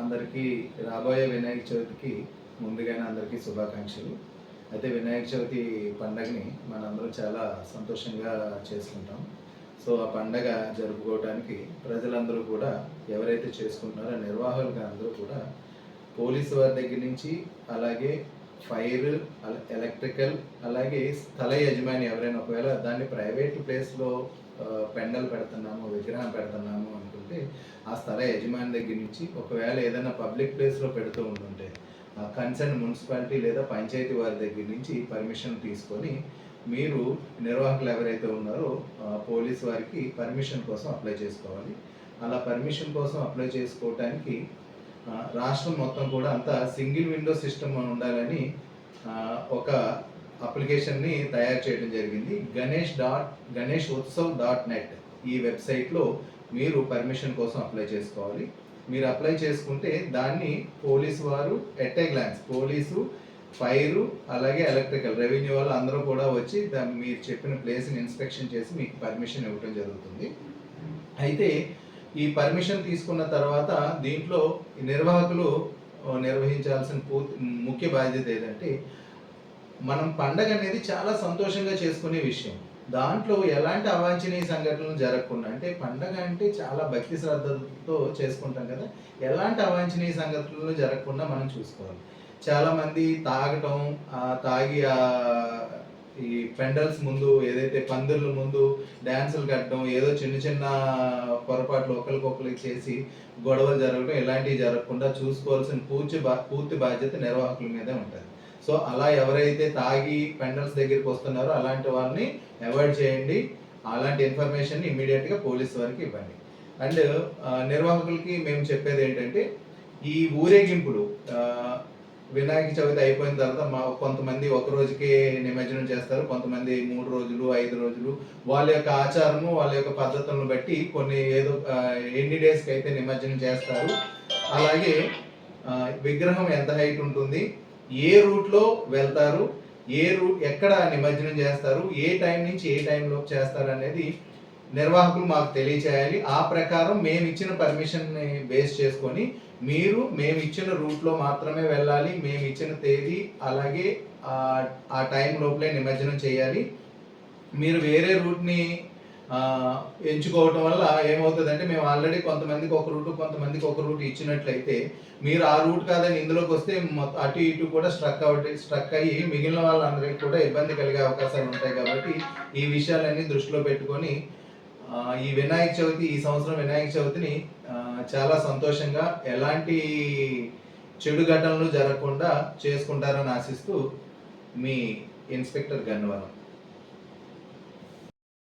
అందరికీ రాబోయే వినాయక చవితికి ముందుగానే అందరికీ శుభాకాంక్షలు. అయితే వినాయక చవితి పండగని మనందరం చాలా సంతోషంగా చేసుకుంటాం. సో ఆ పండగ జరుపుకోవడానికి ప్రజలందరూ కూడా ఎవరైతే చేసుకుంటున్నారో నిర్వాహకులుగా అందరూ కూడా పోలీసు వారి దగ్గర నుంచి అలాగే ఫైర్ ఎలక్ట్రికల్ అలాగే స్థల యజమాని ఎవరైనా ఒకవేళ దాన్ని ప్రైవేట్ ప్లేస్లో పెండలు పెడుతున్నాము విగ్రహం పెడుతున్నాము అనుకుంటే ఆ స్థల యజమాని దగ్గర నుంచి ఒకవేళ ఏదైనా పబ్లిక్ ప్లేస్లో పెడుతూ ఉంటుంటే కన్సర్న్ మున్సిపాలిటీ లేదా పంచాయతీ వారి దగ్గర నుంచి పర్మిషన్ తీసుకొని మీరు నిర్వాహకులు ఎవరైతే ఉన్నారో పోలీస్ వారికి పర్మిషన్ కోసం అప్లై చేసుకోవాలి. అలా పర్మిషన్ కోసం అప్లై చేసుకోవటానికి రాష్ట్రం మొత్తం కూడా అంతా సింగిల్ విండో సిస్టమ్ ఉండాలని ఒక అప్లికేషన్ని తయారు చేయడం జరిగింది. Ganesh dot Ganesh Utsav dot net ఈ వెబ్సైట్లో మీరు పర్మిషన్ కోసం అప్లై చేసుకోవాలి. మీరు అప్లై చేసుకుంటే దాన్ని పోలీసు వారు at a glance police fire అలాగే ఎలక్ట్రికల్ రెవెన్యూ వాళ్ళు అందరూ కూడా వచ్చి దాన్ని మీరు చెప్పిన ప్లేస్ని ఇన్స్పెక్షన్ చేసి మీకు పర్మిషన్ ఇవ్వడం జరుగుతుంది. అయితే ఈ పర్మిషన్ తీసుకున్న తర్వాత దీంట్లో నిర్వాహకులు నిర్వహించాల్సిన పూర్తి ముఖ్య బాధ్యత ఏదంటే మనం పండగ అనేది చాలా సంతోషంగా చేసుకునే విషయం. దాంట్లో ఎలాంటి అవాంఛనీయ సంఘటనలు జరగకుండా అంటే పండగ అంటే చాలా భక్తి శ్రద్ధతో చేసుకుంటాం కదా ఎలాంటి అవాంఛనీయ సంఘటనలు జరగకుండా మనం చూసుకోవాలి. చాలా మంది తాగటం తాగి ఆ ఈ పెండల్స్ ముందు ఏదైతే పందిర్ల ముందు డ్యాన్సులు కట్టడం ఏదో చిన్న చిన్న పొరపాట్లు ఒకరికొకరికి చేసి గొడవలు జరగడం ఇలాంటివి జరగకుండా చూసుకోవాల్సిన పూర్తి బా పూర్తి బాధ్యత నిర్వాహకుల మీదే ఉంటుంది. సో అలా ఎవరైతే తాగి పెండల్స్ దగ్గరికి వస్తున్నారో అలాంటి వారిని అవాయిడ్ చేయండి. అలాంటి ఇన్ఫర్మేషన్ ఇమీడియట్గా పోలీస్ వారికి ఇవ్వండి. అండ్ నిర్వాహకులకి మేము చెప్పేది ఏంటంటే ఈ ఊరేగింపులు వినాయక చవితి అయిపోయిన తర్వాత మా కొంతమంది ఒక రోజుకే నిమజ్జనం చేస్తారు. కొంతమంది మూడు రోజులు ఐదు రోజులు. వాళ్ళ యొక్క ఆచారము వాళ్ళ యొక్క పద్ధతులను బట్టి కొన్ని ఏదో ఎన్ని డేస్కి అయితే నిమజ్జనం చేస్తారు. అలాగే విగ్రహం ఎంత హైట్ ఉంటుంది? ఏ రూట్లో వెళ్తారు ఏ రూట్ ఎక్కడ నిమజ్జనం చేస్తారు ఏ టైం నుంచి ఏ టైంలో చేస్తారు అనేది నిర్వాహకులు మాకు తెలియచేయాలి. ఆ ప్రకారం మేము ఇచ్చిన పర్మిషన్ని బేస్ చేసుకొని మీరు మేము ఇచ్చిన రూట్లో మాత్రమే వెళ్ళాలి. మేము ఇచ్చిన తేదీ అలాగే ఆ- టైం లోపలే నిమజ్జనం చేయాలి. మీరు వేరే రూట్ని ఎంచుకోవటం వల్ల ఏమవుతుందంటే మేము ఆల్రెడీ కొంతమందికి ఒక రూట్ కొంతమందికి ఒక రూట్ ఇచ్చినట్లయితే మీరు ఆ రూట్ కాదని ఇందులోకి వస్తే అటు ఇటు కూడా స్ట్రక్ అవుతాయి స్ట్రక్ అయ్యి మిగిలిన వాళ్ళందరికీ కూడా ఇబ్బంది కలిగే అవకాశాలు ఉంటాయి కాబట్టి ఈ విషయాలన్నీ దృష్టిలో పెట్టుకొని ఈ వినాయక చవితి ఈ సంవత్సరం వినాయక చవితిని చాలా సంతోషంగా ఎలాంటి చెడు ఘటనలు జరగకుండా చేసుకుంటారని ఆశిస్తూ మీ ఇన్స్పెక్టర్ గన్నవరం.